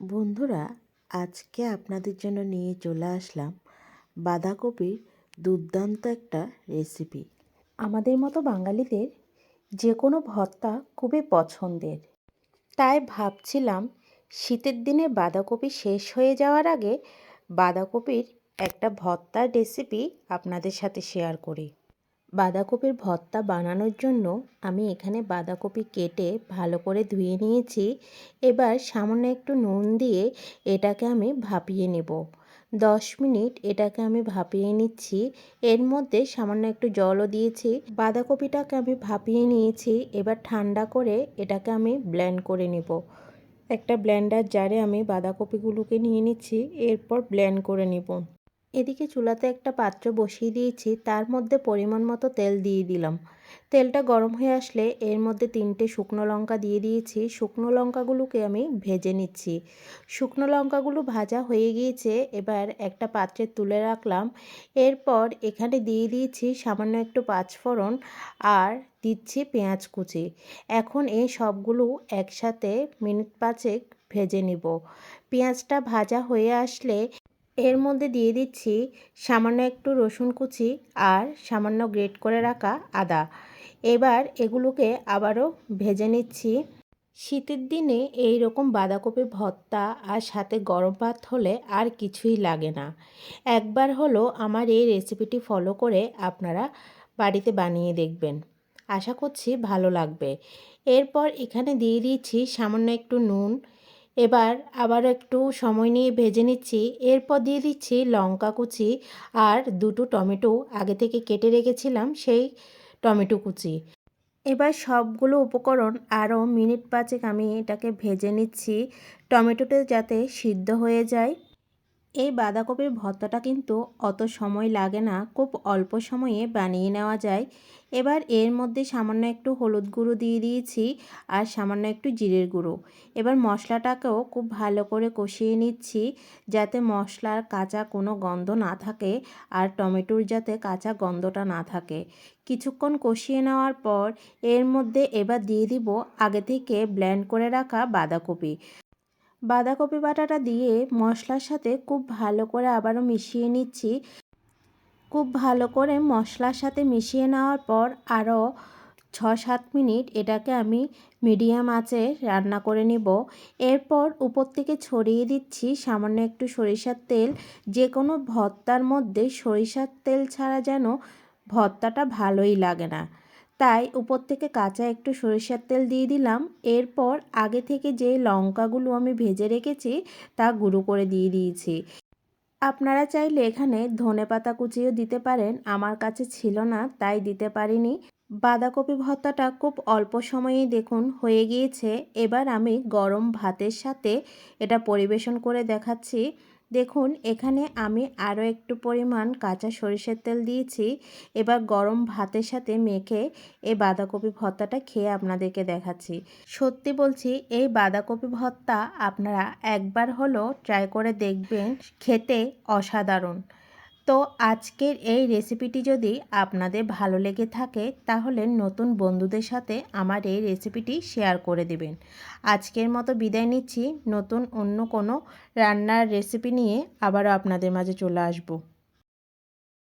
বন্ধুরা, আজকে আপনাদের জন্য নিয়ে চলে আসলাম বাঁধাকপির দুর্দান্ত একটা রেসিপি আমাদের মতো বাঙালিদের যে কোনো ভর্তা খুবই পছন্দের। তাই ভাবছিলাম শীতের দিনে বাঁধাকপি শেষ হয়ে যাওয়ার আগে বাঁধাকপির একটা ভর্তার রেসিপি আপনাদের সাথে শেয়ার করি। বাঁধাকপির ভর্তা বানানোর জন্য আমি এখানে বাঁধাকপি কেটে ভালো করে ধুয়ে নিয়েছি। এবার সামান্য একটু নুন দিয়ে এটাকে আমি ভাপিয়ে নেব। দশ মিনিট এটাকে আমি ভাপিয়ে নিচ্ছি। এর মধ্যে সামান্য একটু জলও দিয়েছি। বাঁধাকপিটাকে আমি ভাপিয়ে নিয়েছি। এবার ঠান্ডা করে এটাকে আমি ব্ল্যান্ড করে নেব। একটা ব্ল্যান্ডার জারে আমি বাঁধাকপিগুলোকে নিয়ে নিচ্ছি। এরপর ব্ল্যান্ড করে নেব। এদিকে চুলাতে একটা পাত্র বসিয়ে দিয়েছি, তার মধ্যে পরিমাণ মতো তেল দিয়ে দিলাম। তেলটা গরম হয়ে আসলে এর মধ্যে তিনটে শুকনো লঙ্কা দিয়ে দিয়েছি। শুকনো লঙ্কাগুলোকে আমি ভেজে নিচ্ছি। শুকনো লঙ্কাগুলো ভাজা হয়ে গিয়েছে, এবার একটা পাত্রে তুলে রাখলাম। এরপর এখানে দিয়ে দিয়েছি সামান্য একটু পাঁচফোড়ন আর দিচ্ছি পেঁয়াজ কুচি। এখন এই সবগুলো একসাথে মিনিট পাঁচেক ভেজে নিব। পেঁয়াজটা ভাজা হয়ে আসলে এর মধ্যে দিয়ে দিচ্ছি সামান্য একটু রসুন কুচি আর সামান্য গ্রেট করে রাখা আদা। এবার এগুলোকে আবারও ভেজে নিচ্ছি। শীতের দিনে এই রকম বাঁধাকপি ভর্তা আর সাথে গরম ভাত হলে আর কিছুই লাগে না। একবার হলো আমার এই রেসিপিটি ফলো করে আপনারা বাড়িতে বানিয়ে দেখবেন। আশা করছি ভালো লাগবে। এরপর এখানে দিয়ে দিয়েছি সামান্য একটু নুন এবার আবার একটু সময় নিয়ে ভেজে নিচ্ছি। এরপর দিয়ে দিচ্ছি লঙ্কা কুচি আর দুটো টমেটো। আগে থেকে কেটে রেখেছিলাম সেই টমেটো কুচি। এবার সবগুলো উপকরণ আরও মিনিট পাঁচেক আমি এটাকে ভেজে নিচ্ছি। টমেটোটা যাতে সিদ্ধ হয়ে যায়। এই বাঁধাকপির ভর্তাটা কিন্তু অত সময় লাগে না, খুব অল্প সময়ে বানিয়ে নেওয়া যায়। এবার এর মধ্যে সামান্য একটু হলুদ গুঁড়ো দিয়ে দিয়েছি আর সামান্য একটু জিরের গুঁড়ো। এবার মশলাটাকেও খুব ভালো করে কষিয়ে নিচ্ছি যাতে মশলার কাঁচা কোনো গন্ধ না থাকে আর টমেটোর যাতে কাঁচা গন্ধটা না থাকে। কিছুক্ষণ কষিয়ে নেওয়ার পর এর মধ্যে এবার দিয়ে দিব আগে থেকে ব্ল্যান্ড করে রাখা বাঁধাকপি। বাঁধাকপি বাটাটা দিয়ে মশলার সাথে খুব ভালো করে আবারও মিশিয়ে নিচ্ছি। খুব ভালো করে মশলার সাথে মিশিয়ে নেওয়ার পর আরও ছ সাত মিনিট এটাকে আমি মিডিয়াম আঁচে রান্না করে নেব। এরপর উপর থেকে ছড়িয়ে দিচ্ছি সামান্য একটু সরিষার তেল। যে কোনো ভর্তার মধ্যে সরিষার তেল ছাড়া যেন ভর্তাটা ভালোই লাগে না। তাই উপর থেকে কাঁচা একটু সরিষার তেল দিয়ে দিলাম। এরপর আগে থেকে যে লঙ্কাগুলো আমি ভেজে রেখেছি, তা গুঁড়ো করে দিয়ে দিয়েছি। আপনারা চাইলে এখানে ধনে পাতা কুচিও দিতে পারেন, আমার কাছে ছিল না, তাই দিতে পারিনি। বাঁধাকপি ভর্তাটা খুব অল্প সময়েই দেখুন, হয়ে গিয়েছে। এবার আমি গরম ভাতের সাথে এটা পরিবেশন করে দেখাচ্ছি। দেখুন, এখানে আমি আরও একটু পরিমাণ কাঁচা সরিষার তেল দিয়েছি। এবার গরম ভাতের সাথে মেখে এই বাঁধাকপি ভর্তাটা খেয়ে আপনাদেরকে দেখাচ্ছি। সত্যি বলছি, এই বাঁধাকপি ভর্তা আপনারা একবার হলো ট্রাই করে দেখবেন, খেতে অসাধারণ। তো আজকের এই রেসিপিটি যদি আপনাদের ভালো লেগে থাকে, তাহলে নতুন বন্ধুদের সাথে আমার এই রেসিপিটি শেয়ার করে দেবেন। আজকের মতো বিদায় নিচ্ছি। নতুন অন্য কোনো রান্নার রেসিপি নিয়ে আবারও আপনাদের মাঝে চলে আসব।